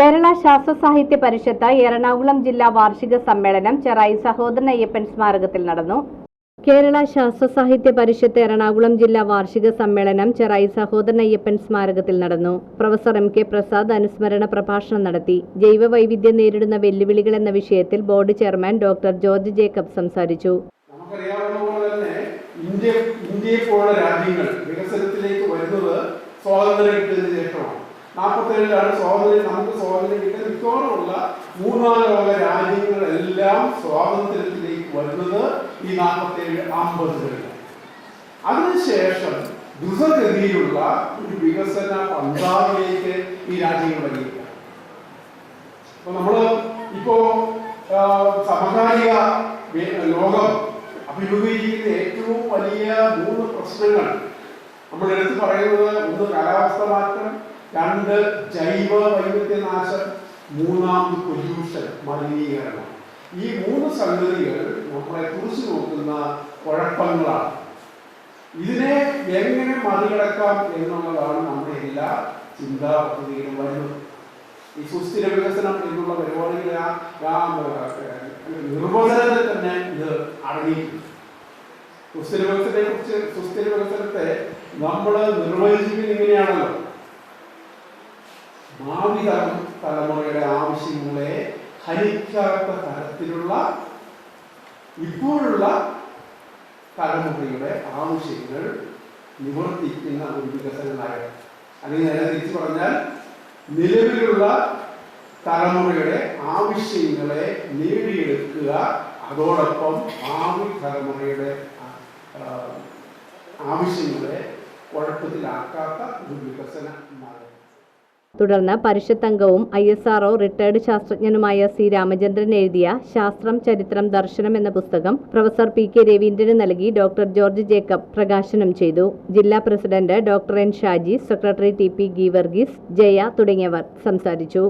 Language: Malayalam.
കേരള ശാസ്ത്ര സാഹിത്യ പരിഷത്ത് എറണാകുളം ജില്ലാ വാർഷിക സമ്മേളനം ചെറായി സഹോദരൻ അയ്യപ്പൻ സ്മാരകത്തിൽ നടന്നു. കേരള ശാസ്ത്ര സാഹിത്യ പരിഷത്ത് എറണാകുളം ജില്ലാ വാർഷിക സമ്മേളനം ചെറായി സഹോദരൻ അയ്യപ്പൻ സ്മാരകത്തിൽ നടന്നു. പ്രൊഫസർ എം കെ പ്രസാദ് അനുസ്മരണ പ്രഭാഷണം നടത്തി. ജൈവ വൈവിധ്യം നേരിടുന്ന വെല്ലുവിളികൾ എന്ന വിഷയത്തിൽ board chairman doctor George Jacob സംസാരിച്ചു. ഇന്ത്യ രാജ്യങ്ങൾ വികസനത്തിലേക്ക് വരുന്നത് സ്വാതന്ത്ര്യം കിട്ടിയതിനു ശേഷമാണ്. നാൽപ്പത്തേഴിലാണ് സ്വാതന്ത്ര്യം നമുക്ക് സ്വാതന്ത്ര്യം കിട്ടിയ മിക്കവാറുമുള്ള മൂന്നാം ലോക രാജ്യങ്ങളെല്ലാം സ്വാതന്ത്ര്യത്തിലേക്ക് വരുന്നത് ഈ നാൽപ്പത്തേഴ് അമ്പതുകളിലാണ്. അതിനുശേഷം ദ്രുതഗതിയിലുള്ള ഒരു വികസന പന്താവിലേക്ക് ഈ രാജ്യങ്ങൾ വരികയാണ്. അപ്പൊ നമ്മൾ ഇപ്പോ സമകാലിക ലോകം അഭിമുഖീകരിക്കുന്ന ഏറ്റവും വലിയ മൂന്ന് പ്രശ്നങ്ങൾ. നമ്മൾ എടുത്തു പറയുന്നത് ഒന്ന് കാലാവസ്ഥ മാറ്റം രണ്ട് ജൈവ വൈവിധ്യനാശം മൂന്നാമത് പൊല്യൂഷൻ മലിനീകരണം. ഈ മൂന്ന് സംഗതികൾ നമ്മളെ കുറിച്ച് നോക്കുന്ന കുഴപ്പങ്ങളാണ്. ഇതിനെ എങ്ങനെ മറികടക്കാം എന്നുള്ളതാണ് നമ്മുടെ എല്ലാ ചിന്താ പദ്ധതിയിലും വരുന്നത്. ഈ സുസ്ഥിര വികസനം എന്നുള്ള പരിപാടികളെ നിർവചനത്തിൽ തന്നെ ഇത് അടങ്ങിയിട്ടുണ്ട്. സുസ്ഥിര വികസനത്തെ കുറിച്ച് സുസ്ഥിര വികസനത്തെ നമ്മൾ നിർവചിക്കുന്നത് ഇങ്ങനെയാണല്ലോ. ഭാവി തലം- തലമുറയുടെ ആവശ്യങ്ങളെ ഹരിക്കാത്ത തരത്തിലുള്ള ഇപ്പോഴുള്ള തലമുറയുടെ ആവശ്യങ്ങൾ നിവർത്തിക്കുന്ന ഒരു വികസനമായ അല്ലെങ്കിൽ നേരെ തിരിച്ചു പറഞ്ഞാൽ നിലവിലുള്ള തലമുറയുടെ ആവശ്യങ്ങളെ നേടിയെടുക്കുക അതോടൊപ്പം ഭാവി തലമുറയുടെ ആവശ്യങ്ങളെ കുഴപ്പത്തിലാക്കാത്ത ഒരു വികസന തുടർന്ന് പരിഷത്ത് അംഗവും I S R O retired ശാസ്ത്രജ്ഞനുമായ C Ramachandran എഴുതിയ ശാസ്ത്രം ചരിത്രം ദർശനം എന്ന പുസ്തകം പ്രൊഫസർ പി കെ രവീന്ദ്രന് നൽകി ഡോക്ടർ ജോർജ് ജേക്കബ് പ്രകാശനം ചെയ്തു. ജില്ലാ president doctor N Shaji secretary T P Geevarghese Jaya തുടങ്ങിയവർ സംസാരിച്ചു.